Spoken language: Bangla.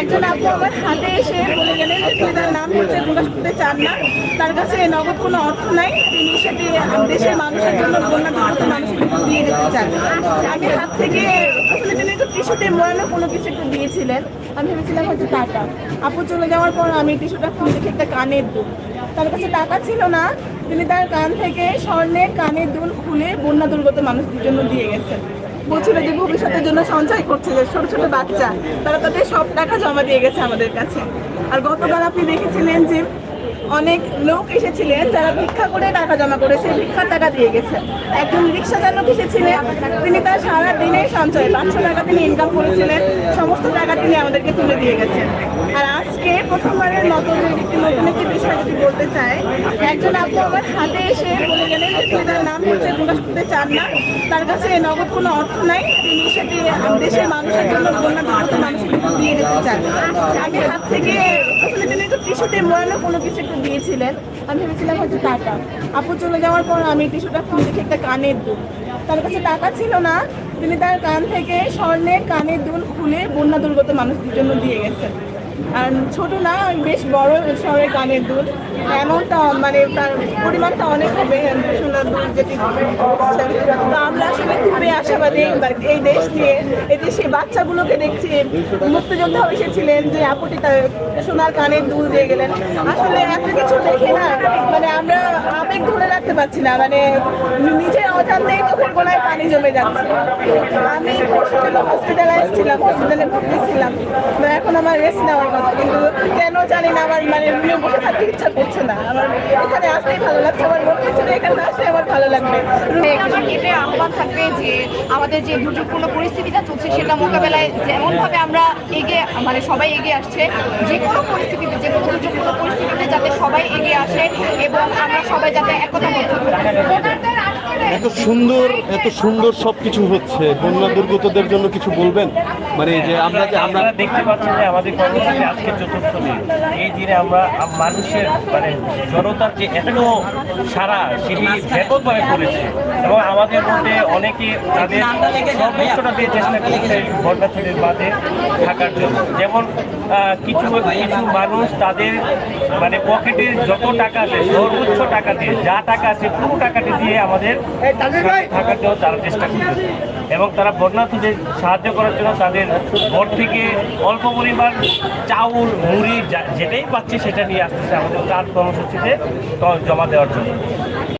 একজন আপু আমার হাতে এসে বলে গেলেন যে তার নাম হচ্ছে প্রকাশ করতে চান না। তার কাছে নগদ কোনো অর্থ নাই। তিনি সেটি দেশের মানুষের জন্য বন্যা বিপন্ন মানুষের দিয়ে দিতে চান। আমি হাত থেকে আসলে তিনি একটু টিস্যুতে মোড়ানো কোনো কিছু একটু দিয়েছিলেন। আমি ভেবেছিলাম হয়তো টাকা। আপু চলে যাওয়ার পর আমি টিস্যুটা খুলে দেখি একটা কানের দুল। তার কাছে টাকা ছিল না। তিনি তার কান থেকে স্বর্ণের কানের দুল খুলে বন্যা দুর্গত মানুষদের জন্য দিয়ে গেছেন। বলছিল যে ভবিষ্যতের জন্য সঞ্চয় করছে, যে ছোট ছোট বাচ্চা, তারা তাদের সব টাকা জমা দিয়ে গেছে আমাদের কাছে। আর গতকাল আপনি দেখেছিলেন যে অনেক লোক এসেছিলেন, যারা ভিক্ষা করে টাকা জমা করে সেই ভিক্ষার টাকা দিয়ে গেছে। একজন রিক্সা চালক এসেছিলেন, তিনি তার সারা দিনের সঞ্চয় পাঁচশো টাকা তিনি ইনকাম করেছিলেন, সমস্ত টাকা তিনি আমাদেরকে তুলে দিয়ে গেছেন। আর আজকে প্রথমবারের মতো যে নতুন যদি বলতে চাই। একজন আপু আমার হাতে এসে বলে গেলেন যে তার নাম হচ্ছে প্রকাশ করতে চান না। তার কাছে নগদ কোনো অর্থ নাই। তিনি সেটি দেশের মানুষের জন্য বন্যা বিপন্ন মানুষের জন্য দিয়ে দিতে চান। আমি হাত থেকে তিনি একটু টিস্যুতে মোড়ানো কোনো কিছু একটু দিয়েছিলেন। আমি ভেবেছিলাম হয়তো টাকা। আপু চলে যাওয়ার পর আমি টিস্যুটা খুলে দেখি একটা কানের দুল। তার কাছে টাকা ছিল না। তিনি তার কান থেকে স্বর্ণের কানের দুল খুলে বন্যা দুর্গত মানুষদের জন্য দিয়ে গেছেন। ছোট না বেশ বড় স্বরের কানের দুধ এমনটা মানে তার পরিমাণটা অনেক হবে সোনার দুধ যেটি তো আমরা আসলে খুবই আশাবাদী এই দেশ নিয়ে, এই দেশে বাচ্চাগুলোকে দেখছি, মুক্তিযোদ্ধা এসেছিলেন যে আপুটি তার সোনার কানের দুল দিয়ে গেলেন। আসলে এত কিছু দেখে না মানে আমরা আবেগ ধরে রাখতে পারছি না মানে নিজের অজান্তেই চোখের গোলায় পানি জমে যাচ্ছে। আমি হসপিটালাইজ ছিলাম হসপিটালে ভর্তি ছিলাম। এখন আমার রেস্ট নেওয়ার কিন্তু কেন জানি না, আমার মানে রুমে বসে থাকতে ইচ্ছা করছে না। আমার এখানে আসতেই ভালো লাগছে, আমার মনে হচ্ছে যে এখানে আসলে আমার ভালো লাগবে। আমার এটাই আহ্বান থাকবে যে আমাদের যে দুর্যোগপূর্ণ পরিস্থিতিটা চলছে, সেটা মোকাবেলায় যেমনভাবে আমরা এগিয়ে মানে সবাই এগিয়ে আসছে, যে কোনো পরিস্থিতিতে, যে কোনো দুর্যোগপূর্ণ পরিস্থিতিতে যাতে সবাই এগিয়ে আসে এবং আমরা সবাই যাতে একতাবদ্ধ এত সুন্দর এত সুন্দর সব কিছু হচ্ছে। বন্যা দুর্গতদের জন্য কিছু বলবেন? মানে যে আমরা যে আমরা দেখতে পাচ্ছেন যে আমাদের কর্মসূচি আজকে চতুর্থ দিন। এই দিনে আমরা মানুষের মানে জনতার যে এত সারা সেটি ব্যাপকভাবে করেছে। এবং আমাদের মধ্যে অনেকে তাদের সর্বোচ্চটা দিয়ে চেষ্টা করছে বন্যার্থীদের মাঝে থাকার জন্য। যেমন কিছু কিছু মানুষ তাদের মানে পকেটের যত টাকা আছে, সর্বোচ্চ টাকা দিয়ে, যা টাকা আছে পুরো টাকাটি দিয়ে আমাদের থাকার জন্য তারা চেষ্টা করতেছে। এবং তারা বন্যার্থীদের সাহায্য করার জন্য তাদের ঘর থেকে অল্প পরিমাণ চাউল, মুড়ি যেটাই পাচ্ছে সেটা নিয়ে আসতেছে আমাদের তার কর্মসূচিতে জমা দেওয়ার জন্য।